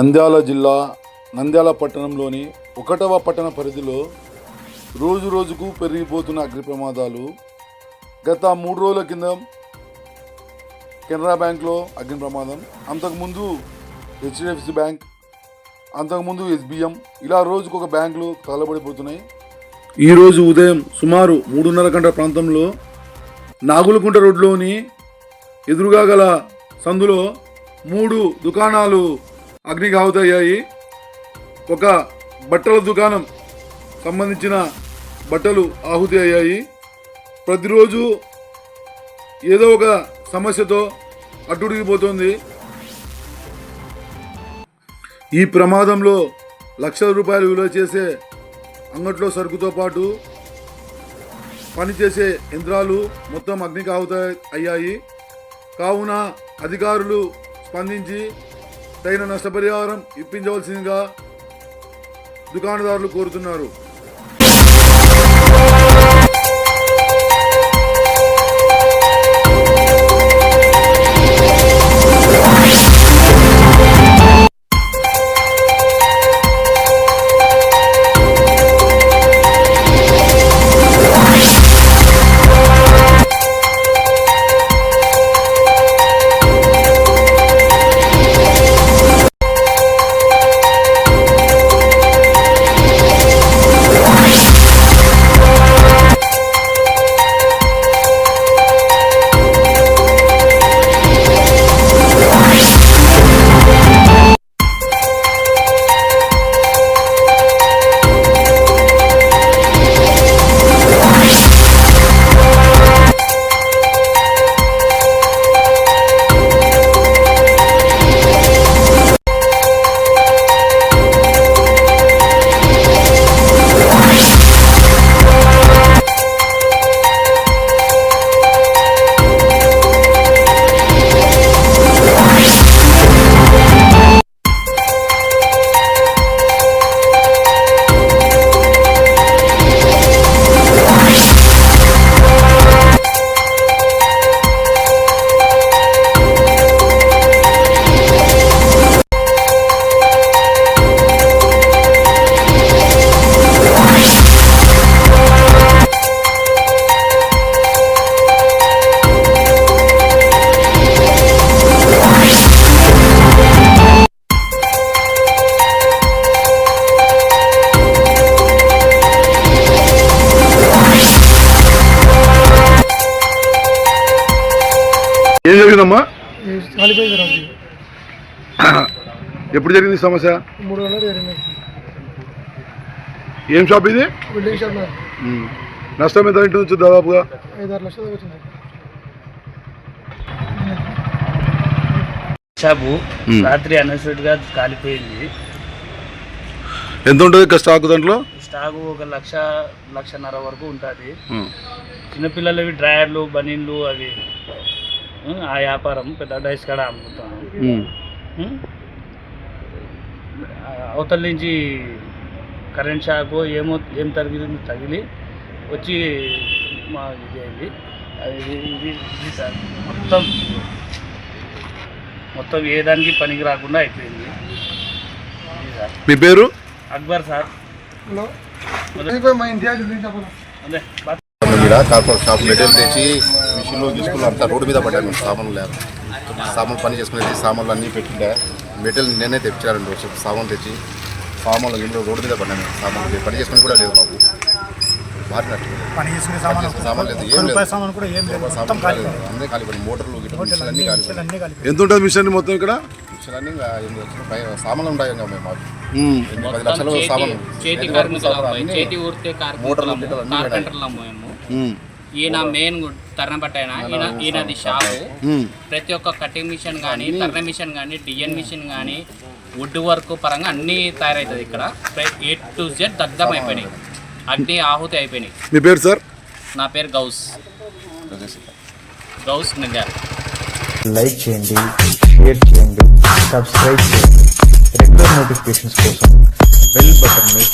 నంద్యాల జిల్లా నంద్యాల పట్టణంలోని ఒకటవ పట్టణ పరిధిలో రోజు రోజుకు పెరిగిపోతున్న అగ్ని ప్రమాదాలు గత మూడు రోజుల కింద కెనరా బ్యాంక్లో అగ్ని ప్రమాదం అంతకుముందు హెచ్డిఎఫ్సి బ్యాంక్ అంతకుముందు ఎస్బిఎం ఇలా రోజుకు ఒక బ్యాంకులు తగలబడిపోతున్నాయి ఈరోజు ఉదయం సుమారు మూడున్నర గంటల ప్రాంతంలో నాగులకుంట రోడ్లోని ఎదురుగా గల సందులో మూడు దుకాణాలు అగ్నికి ఒక బట్టల దుకాణం సంబంధించిన బట్టలు ఆహుతి అయ్యాయి ప్రతిరోజు ఏదో ఒక సమస్యతో అడ్డుడిగిపోతుంది. ఈ ప్రమాదంలో లక్షల రూపాయలు విలువ చేసే అంగట్లో సరుకుతో పాటు పనిచేసే యంత్రాలు మొత్తం అగ్నికి ఆహుత అయ్యాయి కావున అధికారులు స్పందించి తగిన నష్టపరిహారం ఇప్పించవలసిందిగా దుకాణదారులు కోరుతున్నారు. కాలిపోయింది రాజు ఎప్పుడు జరిగింది సమస్య? మూడు వందలు జరిగింది. ఏం షాప్ ఇది? Building shop. ఉమ్. నష్టం ఎంత ఇంటి నుంచి దాదాపుగా? ఐదు ఆరు లక్షలు వచ్చింది. షాపు మ్మ్. రాత్రి అన్ఎక్స్పెక్టెడ్గా కాలిపోయింది. ఎంత ఉంటుంది ఇక స్టాక్ దాంట్లో? స్టాక్ ఒక లక్ష లక్షన్నర వరకు ఉంటుంది. చిన్నపిల్లలవి డ్రాయర్లు బనీన్లు అవి. ఆ వ్యాపారం పెద్ద డైస్ కాడ అమ్ముతాం. అవతల నుంచి కరెంట్ షాక్ ఏమో ఏం తగిలింది తగిలి వచ్చి మా ఇది అయింది. అది ఇది ఇది సార్ మొత్తం మొత్తం ఏ దానికి పనికి రాకుండా అయిపోయింది. మీ పేరు? Akbar sir. Hello. Corporate shop material తెచ్చి మిషన్లో తీసుకుని అంతా రోడ్డు మీద పడ్డాను. సామాన్లు లేరు సామాన్లు పని చేసుకునేది సామాన్లు అన్నీ పెట్టిండే మెటీరియల్ నేనే తెచ్చారండి రోజు సామాన్లు తెచ్చి సామాన్లు ఇంట్లో రోడ్డు మీద పడ్డాను. సామాన్లు పని చేసుకుని కూడా లేదు మాకు పని చేసుకునే లేదు. ఏం లేదు. సామాన్ ఖాళీ. మోటార్లు గిట్ల అన్ని ఎంత ఉంటుంది మిషన్ మొత్తం ఇక్కడ? సామాన్లు ఉంటాయి ఇంకా మేము మాకు. పది లక్షలు సామాన్లు. మోటార్లు ఈయన మెయిన్ తరణపట్ట ఆయన ఈయన ఈయనది షాపు. ప్రతి ఒక్క కటింగ్ మిషన్ కానీ తర్ర మిషన్ కానీ డిఎన్ మిషన్ కానీ వుడ్ వర్క్ పరంగా అన్నీ తయారవుతుంది ఇక్కడ. ఏ టు జెడ్ దగ్ధం అయిపోయినాయి. అగ్ని ఆహుతి అయిపోయినాయి. మీ పేరు సార్? నా పేరు గౌస్. గౌస్. నంద్యాల. లైక్ చేయండి షేర్ చేయండి సబ్స్క్రైబ్ చేయండి. రెగ్యులర్ నోటిఫికేషన్స్ కోసం బెల్ బటన్ని